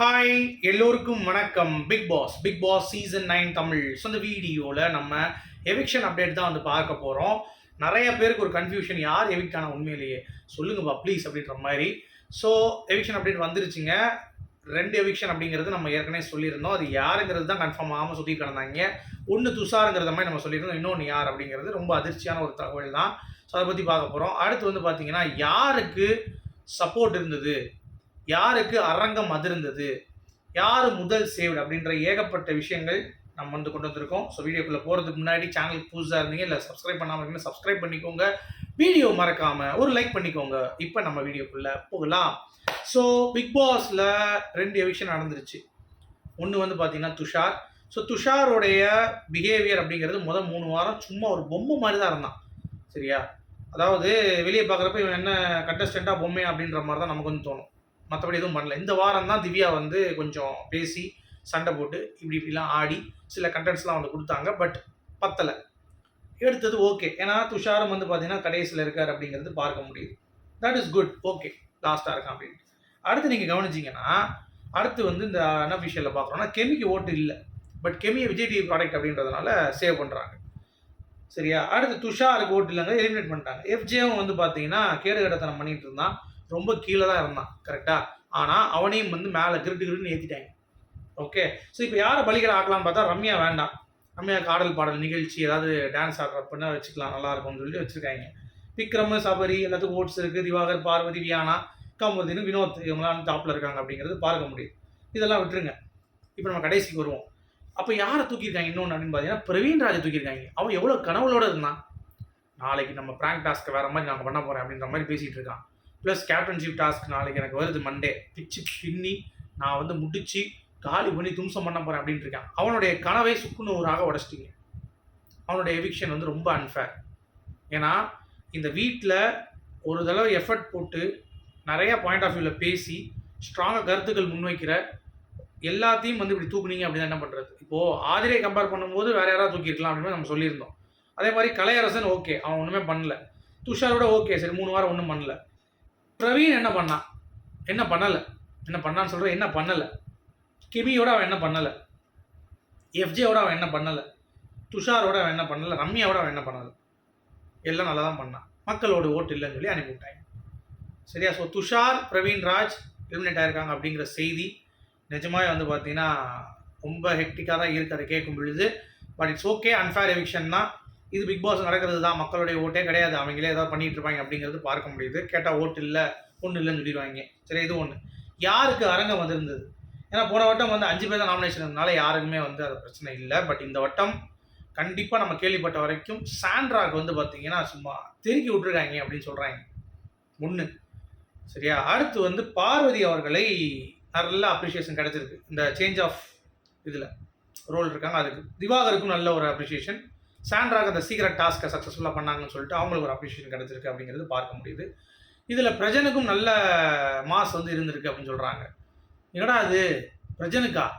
Hi எல்லோருக்கும் வணக்கம். Bigg Boss Bigg Boss season nine Tamil. So இந்த வீடியோவில் நம்ம எவிக்ஷன் அப்டேட் தான் வந்து பார்க்க போகிறோம் நிறைய பேருக்கு ஒரு கன்ஃபியூஷன் யார் எவிக்ட் ஆன உண்மையிலேயே? சொல்லுங்கப்பா ப்ளீஸ் அப்படின்ற மாதிரி. ஸோ எவிக்ஷன் அப்டேட் வந்துருச்சுங்க. ரெண்டு எவிக்ஷன் அப்படிங்கிறது நம்ம ஏற்கனவே சொல்லியிருந்தோம். அது யாருங்கிறது தான் கன்ஃபார்ம் ஆகாமல் சுற்றி கிடந்தாங்க. ஒன்று துஷாருங்கிறத மாதிரி நம்ம சொல்லியிருந்தோம். இன்னொன்று யார் அப்படிங்கிறது ரொம்ப அதிர்ச்சியான ஒரு தகவல் தான். ஸோ அதை பற்றி பார்க்க போகிறோம் அடுத்து வந்து பார்த்தீங்கன்னா யாருக்கு சப்போர்ட் இருந்தது? யாருக்கு அரங்கம் அதிர்ந்தது? யார் முதல் சேவ்டு அப்படின்ற ஏகப்பட்ட விஷயங்கள் நம்ம வந்து கொண்டு வந்திருக்கோம். ஸோ வீடியோக்குள்ளே போகிறதுக்கு முன்னாடி சேனலுக்கு புதுசாக இருந்தீங்க இல்லை சப்ஸ்கிரைப் பண்ணாமல் இருக்கீங்க சப்ஸ்கிரைப் பண்ணிக்கோங்க. வீடியோ மறக்காமல் ஒரு லைக் பண்ணிக்கோங்க. இப்போ நம்ம வீடியோக்குள்ளே போகலாம். ஸோ பிக் பாஸில் ரெண்டு விஷயம் நடந்துருச்சு. ஒன்று வந்து பார்த்தீங்கன்னா துஷார். ஸோ துஷாரோடைய பிஹேவியர் அப்படிங்கிறது முதல் மூணு வாரம் சும்மா ஒரு பொம்மை மாதிரி தான் இருந்தான். சரியா? அதாவது வெளியே பார்க்குறப்ப இவன் என்ன கண்டஸ்டண்ட்டாக பொம்மை அப்படின்ற மாதிரி தான் நமக்கு வந்து தோணும். மற்றபடி எதுவும் பண்ணல. இந்த வாரம் தான் திவ்யா வந்து கொஞ்சம் பேசி சண்டை போட்டு இப்படி இப்படிலாம் ஆடி சில கண்டென்ட்ஸ்லாம் வந்து கொடுத்தாங்க. பட் பத்தலை. எடுத்தது ஓகே ஏன்னா துஷாரம் வந்து பார்த்தீங்கன்னா கடைசியில் இருக்கார் அப்படிங்கிறது பார்க்க முடியுது. தட் இஸ் குட் ஓகே லாஸ்ட்டாக இருக்கான் அப்படின்ட்டு. அடுத்து நீங்கள் கவனிச்சிங்கன்னா அடுத்து வந்து இந்த அன்அஃபிஷியலில் பார்க்குறோம்னா கெமிக்கு ஓட்டு இல்லை. பட் கெமியை விஜய் டிவி ப்ராடக்ட் அப்படின்றதுனால சேவ் பண்ணுறாங்க சரியா? அடுத்து துஷாருக்கு ஓட்டு இல்லைங்க எலிமினேட் பண்ணிட்டாங்க. எஃப்ஜேவும் வந்து பார்த்தீங்கன்னா கேடு கடத்தனம் பண்ணிகிட்டு இருந்தான். ரொம்ப கீழே தான் இருந்தான் கரெக்டாக ஆனால் அவனையும் வந்து மேலே கிருட்டு கிருட்டுன்னு ஏற்றிட்டாங்க ஓகே ஸோ இப்போ யாரை பலிகளை ஆக்கலாம்னு பார்த்தா ரம்யா வேண்டாம். ரம்யா ஆடல் பாடல் நிகழ்ச்சி ஏதாவது டான்ஸ் ஆடுறப்பன்னா வச்சுக்கலாம் நல்லா இருக்கும்னு சொல்லி வச்சுருக்காங்க. விக்ரம் சபரி எல்லாத்துக்கும் ஓட்ஸ் இருக்குது திவாகர் பார்வதி வியானா கமருதீன் வினோத் இவங்களாம் டாப்பில் இருக்காங்க அப்படிங்கிறது பார்க்க முடியுது. இதெல்லாம் விட்டுருங்க. இப்போ நம்ம கடைசிக்கு வருவோம். அப்போ யாரை தூக்கியிருக்காங்க இன்னொன்று அப்படின்னு பார்த்தீங்கன்னா பிரவீன் ராஜை தூக்கியிருக்காங்க. அவன் எவ்வளோ கனவுளோட இருந்தான்? நாளைக்கு நம்ம பிராங்க் டாஸ்க்கு வேறு மாதிரி நாங்கள் பண்ண போகிறேன் அப்படின்ற மாதிரி பேசிகிட்டு இருக்கான். ப்ளஸ் கேப்டன்ஷிப் டாஸ்க் நாளைக்கு எனக்கு வருது மண்டே பிச்சு பின்னி நான் வந்து முடிச்சு காலி பண்ணி தும்சம் பண்ண போகிறேன் அப்படின்ட்டு இருக்கான். அவனுடைய கனவை சுக்குநூறாக உடச்சிட்டிங்க. அவனுடைய எவிக்ஷன் வந்து ரொம்ப அன்ஃபேர் ஏன்னா இந்த வீட்டில் ஒரு தடவை எஃபர்ட் போட்டு நிறைய பாயிண்ட் ஆஃப் வியூவில் பேசி ஸ்ட்ராங்காக கருத்துக்கள் முன்வைக்கிற எல்லாத்தையும் வந்து இப்படி தூக்குனீங்க அப்படின்னு என்ன பண்ணுறது இப்போது ஆதிரியை கம்பேர் பண்ணும்போது வேற யாராவது தூக்கியிருக்கலாம் அப்படின்னு நம்ம சொல்லியிருந்தோம். அதே மாதிரி கலையரசன் ஓகே அவன் ஒன்றுமே பண்ணல. துஷாரோட ஓகே சரி மூணு வாரம் ஒன்றும் பண்ணல. பிரவீன் என்ன பண்ணான் என்ன பண்ணலை? என்ன பண்ணான்னு சொல்கிற என்ன பண்ணலை? கிமியோட அவன் என்ன பண்ணலை? எஃப்ஜேவோட அவன் என்ன பண்ணலை? துஷாரோட அவன் என்ன பண்ணலை? ரம்யாவோட அவன் என்ன பண்ணலை? எல்லாம் நல்லா தான் பண்ணான் மக்களோட ஓட்டு இல்லைன்னு சொல்லி அனுப்பிவிட்டாங்க சரியா? ஸோ துஷார் பிரவீன் ராஜ் எலிமினேட் ஆயிருக்காங்க அப்படிங்கிற செய்தி நிஜமாவே வந்து பார்த்தீங்கன்னா ரொம்ப ஹெக்டிக்காக தான் இருக்குது அதை கேட்கும் பொழுது but it's okay unfair eviction தான். இது பிக் பாஸ் நடக்கிறது தான். மக்களுடைய ஓட்டே கிடையாது. அவங்களே ஏதாவது பண்ணிட்டு இருப்பாங்க அப்படிங்கிறது பார்க்க முடியுது. கேட்டால் ஓட்டு இல்லை ஒன்றும் இல்லைன்னு சொல்லிடுவாங்க. சரி இது ஒன்று யாருக்கு அரங்கம் வந்திருந்தது? ஏன்னா போன வட்டம் வந்து அஞ்சு பேர் தான் நாமினேஷன் இருந்தனால யாருக்குமே வந்து அது பிரச்சனை இல்லை. பட் இந்த வட்டம் கண்டிப்பாக நம்ம கேள்விப்பட்ட வரைக்கும் சாண்ட்ராக்கு வந்து பார்த்தீங்கன்னா சும்மா தெருக்கி விட்டுருக்காங்க அப்படின்னு சொல்கிறாங்க ஒன்று சரியா? அடுத்து வந்து பார்வதி அவர்களை நல்ல அப்ரிஷியேஷன் கிடச்சிருக்கு. இந்த சேஞ்ச் ஆஃப் இதில். ரோல் இருக்காங்க. அதுக்கு திவாகருக்கும் நல்ல ஒரு அப்ரிஷியேஷன் சாண்ட்ராக அந்த சீக்கிரம் டாஸ்க்கை சக்ஸஸ்ஃபுல்லாக பண்ணாங்கன்னு சொல்லிட்டு அவங்களுக்கு ஒரு அப்ரிஷியேஷன் கிடச்சிருக்கு அப்படிங்கிறது பார்க்க முடியுது. இதில் பிரஜனுக்கும் நல்ல மாஸ் வந்து இருந்திருக்கு அப்படின்னு சொல்கிறாங்க என்னடா அது பிரஜனுக்கா?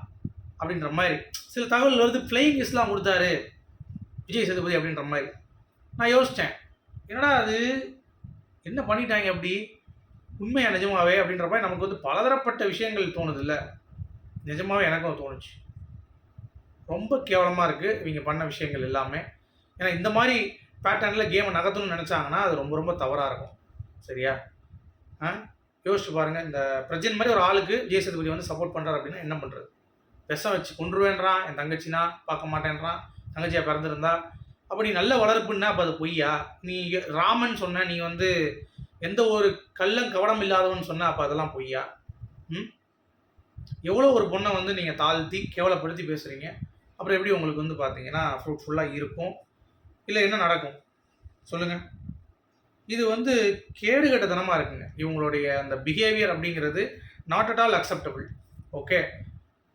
அப்படின்ற மாதிரி. சில தகவல் வருது. ஃப்ளைங் கிஸ்லாம் கொடுத்தாரு. விஜய் சேதுபதி அப்படின்ற மாதிரி. நான் யோசித்தேன் என்னடா அது? என்ன பண்ணிட்டாங்க அப்படி உண்மையாக நிஜமாவே? அப்படின்ற மாதிரி நமக்கு வந்து பலதரப்பட்ட விஷயங்கள் தோணுது இல்லை நிஜமாவே எனக்கும் தோணுச்சு. ரொம்ப கேவலமாக இருக்குது இவங்க பண்ண விஷயங்கள் எல்லாமே. ஏன்னா இந்த மாதிரி பேட்டர்னில் கேமை நகர்த்தணும்னு நினச்சாங்கன்னா அது ரொம்ப ரொம்ப தவறாக இருக்கும். சரியா? ஆ? யோசிச்சு பாருங்கள் இந்த பிரஜன் மாதிரி ஒரு ஆளுக்கு விஜய் சேதுபதி வந்து சப்போர்ட் பண்ணுறாரு அப்படின்னா என்ன பண்ணுறது விஷம் வச்சு கொண்டுருவேன்றான் என் தங்கச்சினா பார்க்க மாட்டேன்றான் தங்கச்சியாக பிறந்திருந்தா. அப்படி நல்ல வளர்ப்புன்னா அப்போ அது பொய்யா? நீ ராமன் சொன்ன நீ வந்து எந்த ஒரு கள்ளம் கவனம் இல்லாதவன் சொன்ன அப்போ அதெல்லாம் பொய்யா? ம்? எவ்வளோ ஒரு பொண்ணை வந்து நீங்கள் தாழ்த்தி கேவலப்படுத்தி பேசுகிறீங்க அப்புறம் எப்படி உங்களுக்கு வந்து பார்த்தீங்கன்னா ஃப்ரூட்ஃபுல்லாக இருக்கும்? இல்லை என்ன நடக்கும்? சொல்லுங்கள் இது வந்து கேடுகட்டத்தனமாக இருக்குங்க. இவங்களுடைய அந்த பிஹேவியர் அப்படிங்கிறது not at all acceptable okay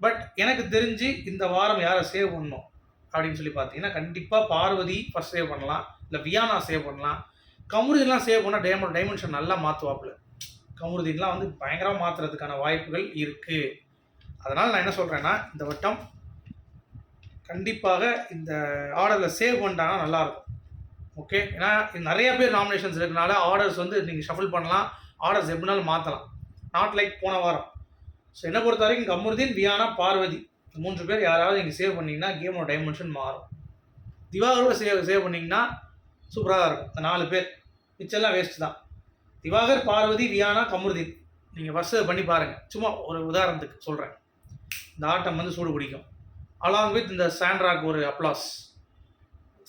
but எனக்கு தெரிஞ்சு இந்த வாரம் யாரை சேவ் பண்ணணும்? அப்படின்னு சொல்லி பார்த்தீங்கன்னா கண்டிப்பாக பார்வதி ஃபஸ்ட் சேவ் பண்ணலாம். இல்லை வியானா சேவ் பண்ணலாம். கமுருதின்லாம் சேவ் பண்ணால் டைமண்ட் டைமென்ஷன் நல்லா மாற்றுவாப்புல கமுருதீன்லாம் வந்து பயங்கரமாக மாற்றுறதுக்கான வாய்ப்புகள் இருக்குது அதனால் நான் என்ன சொல்கிறேன்னா இந்த வட்டம் கண்டிப்பாக இந்த ஆர்டரில் சேவ் பண்ணிட்டாங்கன்னா நல்லாயிருக்கும். ஓகே ஏன்னா நிறைய பேர் நாமினேஷன்ஸ் இருக்கனால ஆர்டர்ஸ் வந்து நீங்கள் ஷஃபில் பண்ணலாம். ஆர்டர்ஸ் எப்படினாலும் மாற்றலாம் நாட் லைக் போன வாரம். ஸோ என்னை பொறுத்த வரைக்கும் கமருதீன் வியானா பார்வதி மூன்று பேர் யாராவது நீங்கள் சேவ் பண்ணிங்கன்னா கேமோட டைமென்ஷன் மாறும். திவாகரோட சேவ் சேவ் பண்ணிங்கன்னா சூப்பராக இருக்கும். இந்த நாலு பேர். மிச்செல்லாம் வேஸ்ட் தான். திவாகர் பார்வதி வியானா கமருதீன். நீங்கள் ஃபஸ்ட்டு பண்ணி பாருங்கள் சும்மா ஒரு உதாரணத்துக்கு சொல்கிறேன் இந்த ஆட்டம் வந்து சூடு பிடிக்கும். அலாங் வித் இந்த சாண்ட்ராக் ஒரு அப்ளாஸ்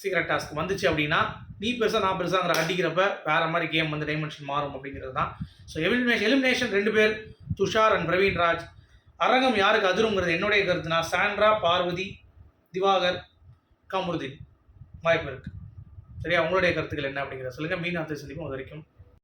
சீக்ரெட் டாஸ்க் வந்துச்சு அப்படின்னா நீ பெருசாக நான் பெருசாங்கிற அடிக்கிறப்ப வேறு மாதிரி கேம் வந்து டைமென்ஷன் மாறும் அப்படிங்கிறது தான். ஸோ எலிமினேஷன் எலிமினேஷன் ரெண்டு பேர் துஷார் அண்ட் பிரவீன் ராஜ். அரங்கம் யாருக்கு அதிருங்கிறது என்னுடைய கருத்துனா சாண்ட்ரா பார்வதி திவாகர் கமருதீன். வாய்ப்பு இருக்குது சரியா? உங்களுடைய கருத்துக்கள் என்ன அப்படிங்கிறத சொல்லுங்கள் மீன் ஆத்திரை சந்திப்போம். அது வரைக்கும்